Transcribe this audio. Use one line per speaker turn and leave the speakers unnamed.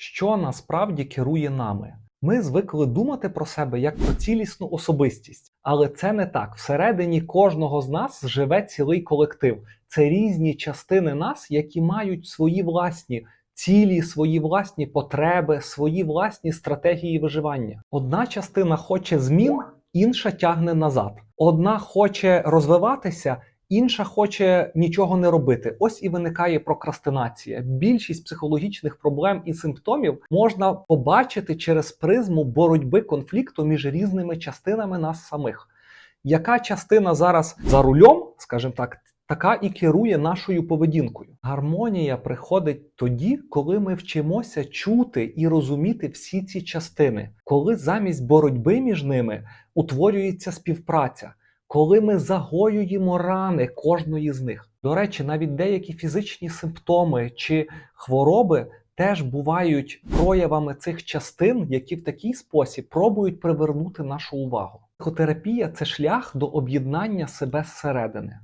Що насправді керує нами? Ми звикли думати про себе як про цілісну особистість, але це не так. Всередині кожного з нас живе цілий колектив. Це різні частини нас, які мають свої власні цілі, свої власні потреби, свої власні стратегії виживання. Одна частина хоче змін, інша тягне назад. Одна хоче розвиватися, інша хоче нічого не робити. Ось і виникає прокрастинація. Більшість психологічних проблем і симптомів можна побачити через призму боротьби конфлікту між різними частинами нас самих. Яка частина зараз за рулем, скажімо так, така і керує нашою поведінкою. Гармонія приходить тоді, коли ми вчимося чути і розуміти всі ці частини, коли замість боротьби між ними утворюється співпраця, коли ми загоюємо рани кожної з них. До речі, навіть деякі фізичні симптоми чи хвороби теж бувають проявами цих частин, які в такий спосіб пробують привернути нашу увагу. Психотерапія це шлях до об'єднання себе зсередини.